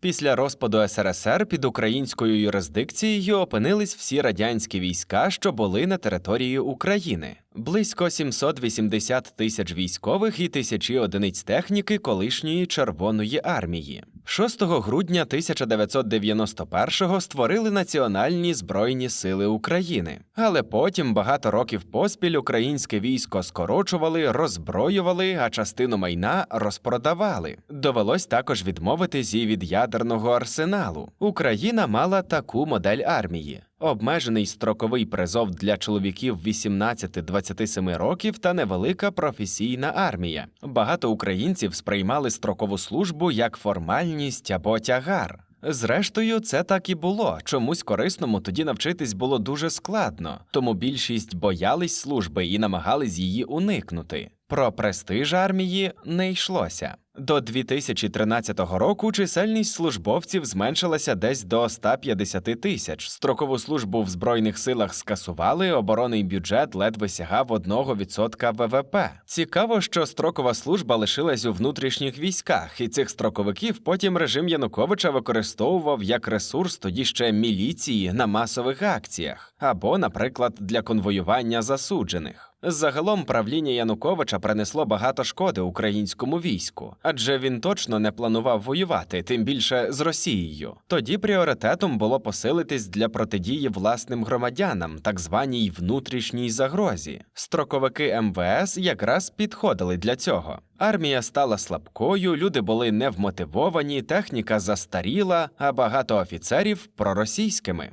Після розпаду СРСР під українською юрисдикцією опинились всі радянські війська, що були на території України. Близько 780 тисяч військових і тисячі одиниць техніки колишньої Червоної армії. 6 грудня 1991-го створили Національні Збройні Сили України. Але потім багато років поспіль українське військо скорочували, роззброювали, а частину майна розпродавали. Довелось також відмовитись і від ядерного арсеналу. Україна мала таку модель армії. Обмежений строковий призов для чоловіків 18-27 років та невелика професійна армія. Багато українців сприймали строкову службу як формальність або тягар. Зрештою, це так і було. Чомусь корисному тоді навчитись було дуже складно, тому більшість боялись служби і намагались її уникнути. Про престиж армії не йшлося. До 2013 року чисельність службовців зменшилася десь до 150 тисяч. Строкову службу в збройних силах скасували. Оборонний бюджет ледве сягав 1% ВВП. Цікаво, що строкова служба лишилась у внутрішніх військах, і цих строковиків потім режим Януковича використовував як ресурс тоді ще міліції на масових акціях, або, наприклад, для конвоювання засуджених. Загалом правління Януковича принесло багато шкоди українському війську, адже він точно не планував воювати, тим більше з Росією. Тоді пріоритетом було посилитись для протидії власним громадянам, так званій внутрішній загрозі. Строковики МВС якраз підходили для цього. Армія стала слабкою, люди були невмотивовані, техніка застаріла, а багато офіцерів проросійськими.